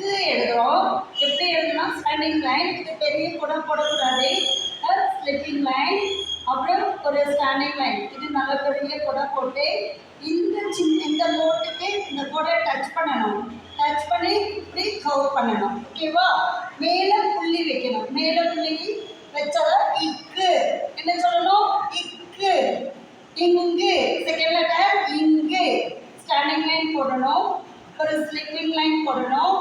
இக்கு எழுதுறோம். எப்படி எழுதுனா ஸ்டாண்டிங் லைன் இது பெரிய குடம் போடக்கூடாது. ஸ்லிப்பிங் லைன் அப்புறம் ஒரு ஸ்டாண்டிங் லைன் இது நல்ல பெரிய குடம் போட்டு இந்த சின்ன இந்த போட்டுக்கு இந்த குடை டச் பண்ணணும். டச் பண்ணி இப்படி கவர் பண்ணணும். ஓகேவா மேலே புள்ளி வைக்கணும். மேலே புள்ளி வச்சதா e இக்கு என்ன சொல்லணும் இக்கு இங்கு செகண்ட் லெட்டர் இங்கு ஸ்டாண்டிங் லைன் போடணும் ஒரு ஸ்லிப்பிங் லைன் போடணும்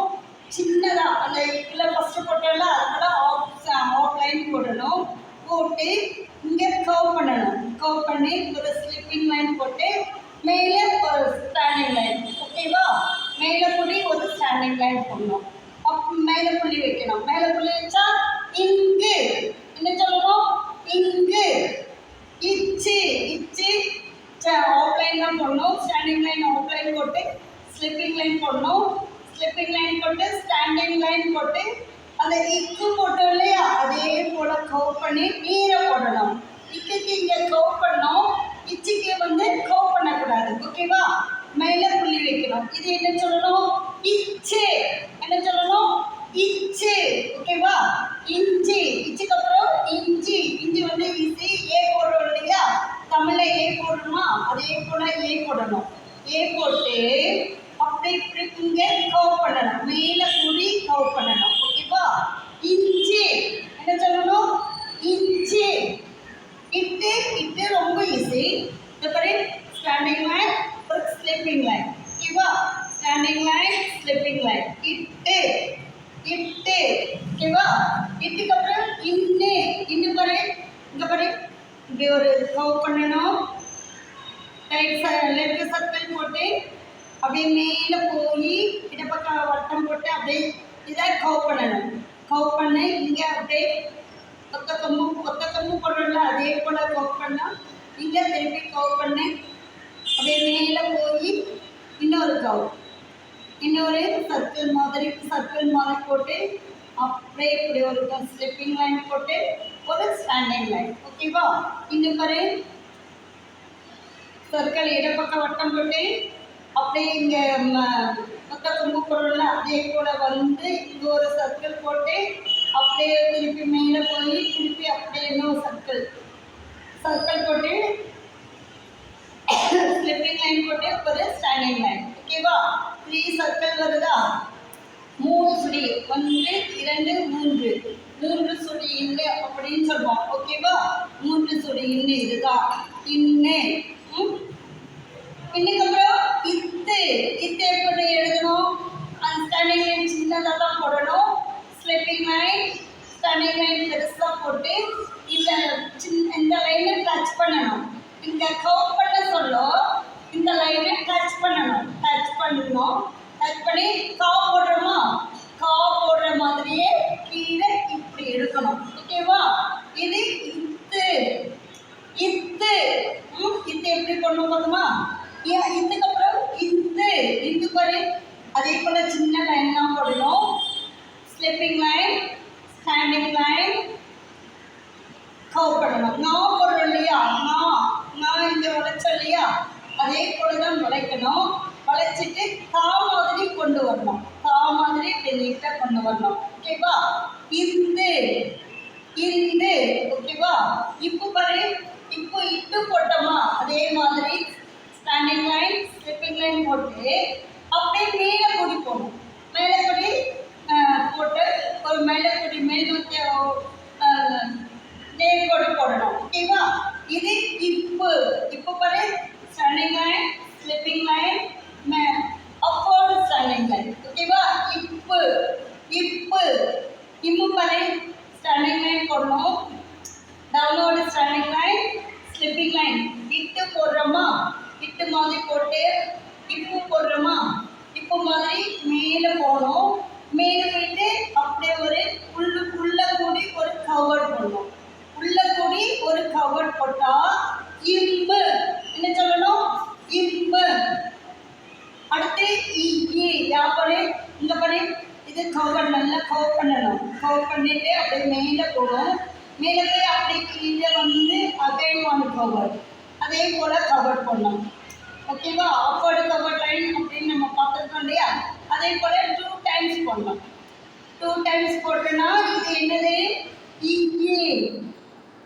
சின்னதாக அந்த இக்கில் ஃபஸ்ட்டு போட்டோம்ல அதோட ஆஃப் ஆஃப் லைன் போடணும் போட்டு இங்கே கவ் பண்ணணும் கவ் பண்ணி ஒரு ஸ்லிப்பிங் லைன் போட்டு மேலே ஒரு ஸ்டாண்டிங் லைன் ஓகேவா மேலே புள்ளி ஒரு ஸ்டாண்டிங் லைன் போடணும் அப் மேலே புள்ளி வைக்கணும் மேலே புள்ளி வச்சா இங்கு என்ன சொல்லணும் இங்கு இச்சி இச்சி ஆஃப்லைன் தான் போடணும் ஸ்டாண்டிங் லைன் ஆஃப்லைன் போட்டு ஸ்லிப்பிங் லைன் போடணும் ஸ்லிப்பிங் லைன் போட்டு ஸ்டாண்டிங் லைன் போட்டு அந்த இக்கு போட்டோம் இல்லையா? அதே போல கவ் பண்ணி நீரை போடணும் இக்குக்கு இங்கே கவ் பண்ணோம். இச்சுக்கு வந்து கவ் பண்ணக்கூடாது. ஓகேவா மேலே புள்ளி வைக்கணும் இது என்ன சொல்லணும்? இச்சு. என்ன சொல்லணும்? இச்சு. ஓகேவா இஞ்சி. இச்சுக்கு அப்புறம் இஞ்சி. இஞ்சி வந்து ஈஸி ஏ போடுறோம் இல்லையா? தமிழ்ல ஏ போடணுமா? அதே போல ஏ போடணும். ஏ போட்டு அப்படி இப்படி இங்கே கவ் பண்ணணும் மேல கூடி கவ் பண்ணணும் இஞ்சி என்ன சொல்லணும் இஞ்சி இட்டு இட்டு ரொம்ப ஈஸி இந்த மாதிரி ஸ்டாண்டிங் லைன் ஒரு ஸ்லிப்பிங் லைன் ஓகேவா ஸ்டாண்டிங் லைன் ஸ்லிப்பிங் லைன் இட்டு இட்டு ஓகேவா இட்டுக்கு அப்புறம் இன்னு இன்னு பாரு இங்க பாரு இப்படி ஒரு கவ் பண்ணணும் ரைட் லெஃப்ட் சர்க்கிள் போட்டு அப்படியே மேலே போய் இடப்பக்கம் வட்டம் போட்டு அப்படியே இதை கவ் பண்ணணும் கவ் பண்ணேன் இங்கே அப்படியே கொத்த கம்பு கொத்த கம்பு போடுறோம்ல அதே போல் கவ் பண்ணால் இங்கே திருப்பி கவ் பண்ணேன் அப்படியே மேலே போய் இன்னொரு கவ். இன்னொரு சர்க்கிள் மாதிரி சர்க்கிள் மாதிரி போட்டு அப்படியே இப்படி ஒரு ஸ்லிப்பிங் லைன் போட்டு ஒரு ஸ்டாண்டிங் லைன் ஓகேவா இன்னும் பாரு. சர்க்கிள் இடப்பக்கம் வட்டம் போட்டு அப்படியே இங்கே சுத்த கொம்பு பொருள்ல அதே போல் வந்து இது ஒரு சர்க்கிள் போட்டு அப்படியே திருப்பி மேலே போய் திருப்பி அப்படியே இன்னும் சர்க்கிள் சர்க்கிள் போட்டு ஸ்லிப்பிங் லைன் போட்டு ஒரு ஸ்டாண்டிங் லைன் ஓகேவா த்ரீ சர்க்கிள் வருதா? மூணு சுடி. ஒன்று இரண்டு மூன்று. மூன்று சுடி இன்னு அப்படின்னு சொல்லுவோம். ஓகேவா மூன்று சுடி இன்னு இதுதான். இன்னு ம்? இன்னைக்கு அப்புறம் இத்து இத்து எப்படி எழுதணும் அந்த ஸ்டாண்டிங் லைன் சின்னதாக தான் போடணும் ஸ்லிப்பிங் லைன் ஸ்டாண்டிங் லைன் போட்டு இந்த சின்ன இந்த லைனை டச் பண்ணணும் இங்கே கவுட் பண்ண சொல்லும் இந்த லைனை டச் பண்ணணும் டச் பண்ணணும் டச் பண்ணி கா போடுறோமா கா போடுற மாதிரியே கீழே இப்படி எடுக்கணும் ஓகேவா இது இத்து இத்து ம், இத்து எப்படி கொண்டு போதுமா ஏன் இதுக்கு அப்புறம் இந்து இந்து பாரு அதே போல சின்ன லைன் தான் போடணும் ஸ்லிப்பிங் லைன் ஸ்டாண்டிங் லைன் கவ் பண்ணணும் நான் போடுறோம் இல்லையா நான் நான் இங்கே உழைச்சோம் இல்லையா அதே போல தான் வளைக்கணும் வளைச்சிட்டு தா மாதிரி கொண்டு வரணும் தா மாதிரி நீட்டாக கொண்டு வரணும் ஓகேவா இந்து இருந்து ஓகேவா இப்போ பாரு. இப்போ இட்டு போட்டோமா? அதே மாதிரி ஸ்டாண்டிங் லைன் ஸ்லிப்பிங் லைன் போட்டு அப்படியே மேலே கூடி போகணும். மேலே கூடி போட்டு ஒரு மேலே கூடி மேல் நோக்கிய ஆஹ், நேர்கோடு போடணும். ஓகேவா இது இப்போ. இப்போ பாரு. ஸ்டாண்டிங் லைன் ஸ்லிப்பிங் லைன் அப்போ ஸ்டாண்டிங் லைன் ஓகேவா இப்பு. இப்பு இம்மு பாரு ஸ்டாண்டிங் லைன் போடணும். Downward standing line sleeping line இட்டு போடுறோமா? இட்டு மாதிரி போட்டு இப்பு போடுறோமா? இப்பு மாதிரி மேலே போகணும் மேலே போயிட்டு அப்படியே ஒரு உள்ளு உள்ள கூடி ஒரு கவர் போடணும். உள்ள கூடி ஒரு கவர் போட்டா இம்பு என்ன சொல்லணும்? இம்பு அடுத்து இங்கே யாப்பனே இந்த பனே இது கவர் நல்லா கவர் பண்ணணும். கவர் பண்ணிட்டு அப்படியே மேலே போடும் மேலே போய் அப்படியே கீழே வந்து அதே ஒன் கவர் அதே போல் கவர் பண்ணணும். ஓகேவா ஆஃபர்டு கவர் லைன் அப்படின்னு நம்ம பார்த்துருக்கோம் இல்லையா? அதே போல் டூ டைம்ஸ் போடணும். டூ டைம்ஸ் போட்டோன்னா இது என்னது? இஏ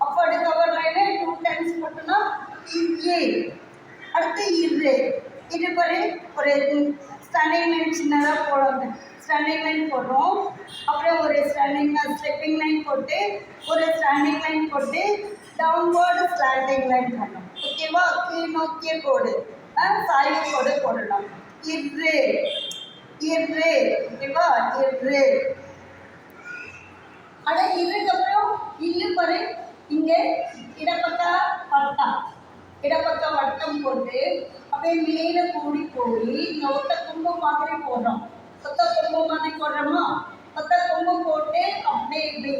அப்போடு கவர் லைனை டூ டைம்ஸ் போட்டோன்னா இஏ அடுத்து இரு இது பாரு ஒரு ஸ்டாண்டிங் லைன் சின்னதாக போடுவாங்க. ஸ்டாண்டிங் லைன் போடுறோம். அப்புறம் ஒரு ஸ்டாண்டிங் ஸ்லிப்பிங் லைன் போட்டு ஒரு ஸ்டாண்டிங் லைன் போட்டு டவுன்வர்டு ஸ்லாண்டிங் லைன் பண்ணணும் ஓகேவா கீழ் நோக்கிய கோடு. சாய்வு கோடு போடணும். இரு இரு ஓகேவா இரு ஆனால் இதுக்கப்புறம் இல்லு பறை இங்கே இடப்பக்க வட்டம். இடப்பக்க வட்டம் போட்டு அப்படியே மேலே கூடி போய் இங்கே ஒத்த கும்பம் மாதிரி போடுறோம். ஒத்த மாதிரி போடுறோமா ஒத்த கொம்பு போட்டு அப்படியே இப்படி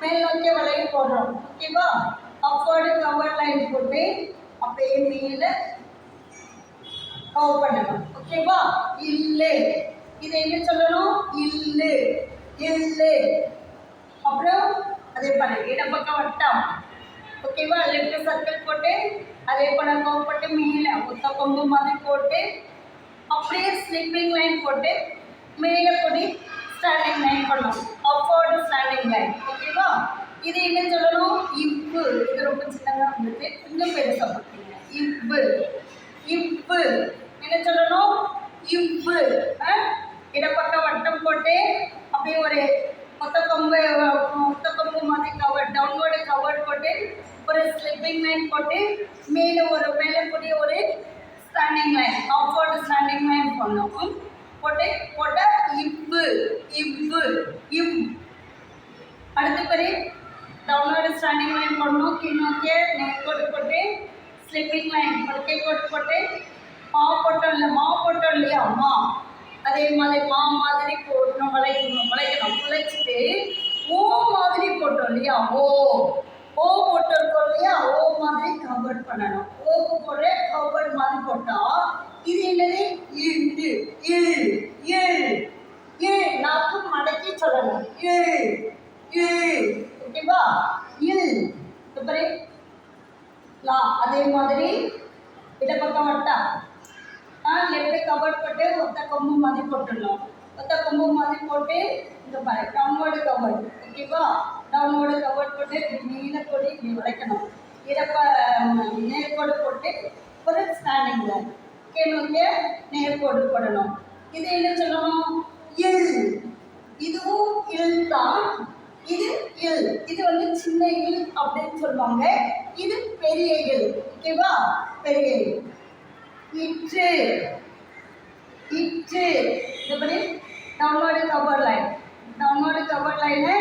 மேல் நோக்கிய வளைவு போடுறோம். ஓகேவா? அப்போடு கவர் லைன் போட்டு அப்படியே மேலே கவர் பண்ணணும் ஓகேவா? இல்லை. இதை என்ன சொல்லணும்? இல்லை. இல்லை. அப்புறம் அதே பண்ணு இடப்பக்கம் வட்டம். ஓகேவா? லெஃப்ட் சர்க்கிள் போட்டு அதே போல கவர் போட்டு மேலே மொத்த கொம்பு மாதிரி போட்டு அப்படியே ஸ்லிப்பிங் லைன் போட்டு மேலே கொடி ஸ்டாண்டிங் லைன் பண்ணணும் அப்வர்டு ஸ்டாண்டிங் லைன் ஓகேவா இது என்ன சொல்லணும்? இவ்வு. இது ரொம்ப சின்னதாக இருந்தது இன்னும் பெருசாக பார்த்தீங்க இவ்வு. இவ்வு. என்ன சொல்லணும்? இவ்வு. ஆ? இடப்பக்க வட்டம் போட்டு அப்படியே ஒரு மொத்த கொம்பு மொத்த கொம்பு மாதிரி கவர் டவுன்வோர்டு கவர் போட்டு ஒரு ஸ்லிப்பிங் லைன் போட்டு மேலே ஒரு மேலே கூடிய ஒரு standing line upward standing line பண்ணணும் போட்டு போட்டு போட்ட இவ்வு இவ்வு இவ். அடுத்த பேர் டவுன்வர்டு ஸ்டாண்டிங் லைன் பண்ணணும் நெக் நேர்கோடு போட்டு ஸ்லிப்பிங் லைன் படுக்கை கோடு போட்டு மாவு போட்டோம் இல்லை மா போட்டோம் இல்லையா மா. அதே மாதிரி மா மாதிரி போடணும் வளைக்கணும் வளைக்கணும் வளைச்சிட்டு ஓ மாதிரி போட்டோம் இல்லையா ஓ. ஓ போட்டிருக்கோம் இல்லையா ஓ மாதிரி கவர்ட் பண்ணணும். ஓக்கு போடுற கவர் மாதிரி போட்டா இது என்னது? இழு இழு இழு சொல்லணும் ஓகேவா? இல் அப்புறம் லா அதே மாதிரி இடப்பக்கம் வட்டா ஆ லெஃப்ட் கவர் போட்டு ஒத்த கொம்பு மாதிரி போட்டுடணும் ஒத்த கொம்பு மாதிரி போட்டு இந்த பாரு டவுன்வர்டு கவர் ஓகேவா? டவுன்வர்டு கவர் போட்டு நீல கொடி இப்படி உடைக்கணும் இடப்ப நேர்கோடு போட்டு ஒரு ஸ்டாண்டிங் ஓகே நோக்கிய நேர்கோடு போடணும். இது என்ன சொல்லணும்? இல் இதுவும் இல் தான். இது இல். இது வந்து சின்ன இல் அப்படின்னு சொல்லுவாங்க. இது பெரிய இல். ஓகேவா பெரிய இல். இற்று. இற்று. இப்படி நம்மளோட கவர் லைன் நம்மளோட கவர் லைனை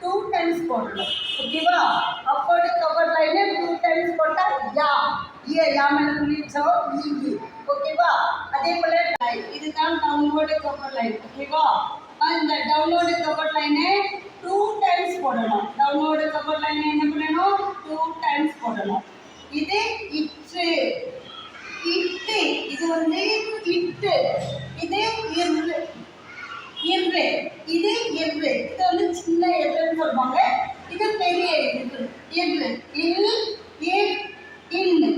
டூ டைம்ஸ் போடணும். ஓகேவா அப்போட கவர் லைனை டூ டைம்ஸ் போட்டால் யா. ஏ யா மேலே புள்ளிச்சோ ஈ ஓகேவா அதே போல் இதுதான் நம்மளோட கவர் லைன் ஓகேவா இந்த டவுன்லோடு கவர் லைனை டூ டைம்ஸ் போடணும். டவுன்லோடு கவர் லைனை என்ன பண்ணணும்? டூ டைம்ஸ் போடணும். இது இட்டு இட்டு இது வந்து இட்டு இது இரு இரு இது இரு இது வந்து சின்ன எருன்னு சொல்லுவாங்க. இது பெரிய இரு இரு இல் இர் இன்னு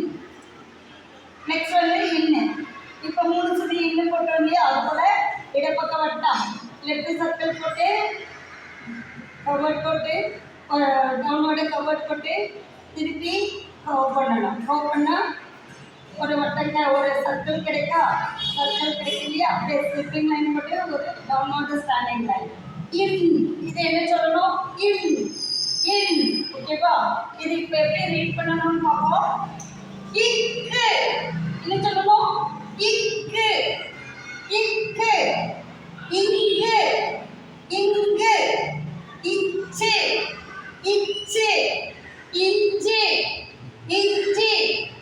நெக்ஸ்ட் வந்து இன்னு இப்போ மூணு சுதி இன்னு போட்டோம் இல்லையா? அது போல இடப்பக்க வட்டம் லெஃப்ட் சர்க்கிள் போட்டு கவர் போட்டு டவுனோட கவர் போட்டு திருப்பி கவர் பண்ணணும் கவர் பண்ணால் ஒரு வட்டங்க ஒரு சர்க்கிள் கிடைக்கா சர்க்கிள் கிடைக்கலையா அப்படியே ஸ்லிப்பிங் லைன் போட்டு ஒரு டவுனோட ஸ்டாண்டிங் லைன் இன் இது என்ன சொல்லணும்? இன் இன் ஓகேவா இது இப்போ எப்படி ரீட் பண்ணணும்னு பார்ப்போம். இக்கு. என்ன சொல்லணும்? இக்கு. இக்கு. 인계, 인계, 인치, 인치, 인치, 인치.